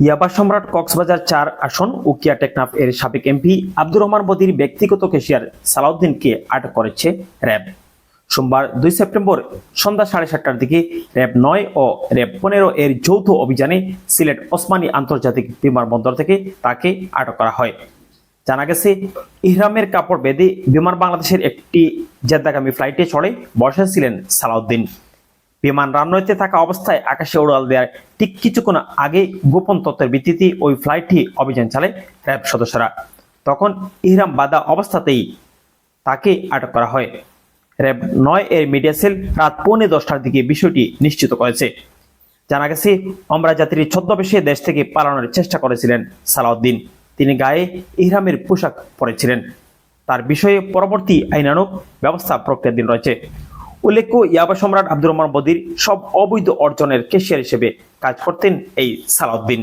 ইয়াবা সম্রাট কক্সবাজার চার আসন উকিয়া টেকনাফ এর সাবেক এমপি আব্দুর রহমান বদির ব্যক্তিগত কেশিয়ার সালাউদ্দিনকে আটক করেছে র্যাব। সোমবার দুই সেপ্টেম্বর সন্ধ্যা সাড়ে সাতটার দিকে র্যাব নয় ও র্যাব পনেরো এর যৌথ অভিযানে সিলেট ওসমানী আন্তর্জাতিক বিমানবন্দর থেকে তাকে আটক করা হয়। জানা গেছে, ইহরামের কাপড় বেঁধে বিমান বাংলাদেশের একটি জেদ্দাগামী ফ্লাইটে চড়ে বসেছিলেন সালাউদ্দিন। বিমান রানওয়েতে থাকা অবস্থায় আকাশে উড়াল দেওয়ার ঠিক কিছুক্ষণ আগে গোপন তথ্যের ভিত্তিতে ওই ফ্লাইটটি অভিযান চালায় র্যাব সদস্যরা। তখন ইহরাম বাদা অবস্থাতেই তাকে আটক করা হয়। র্যাব নয় এর মিডিয়া সেল রাত পৌনে দশটার দিকে বিষয়টি নিশ্চিত করেছে। জানা গেছে, অমরা যাত্রী ছদ্মবেশে দেশ থেকে পালানোর চেষ্টা করেছিলেন সালাউদ্দিন। তিনি গায়ে ইহরামের পোশাক পরেছিলেন। তার বিষয়ে পরবর্তী আইনানুক ব্যবস্থা প্রক্রিয়াধীন রয়েছে। উল্লেখ্য, ইয়াবা সম্রাট আব্দুর রহমান বদির সব অবৈধ অর্জনের কেশিয়ার হিসেবে কাজ করতেন এই সালাউদ্দিন।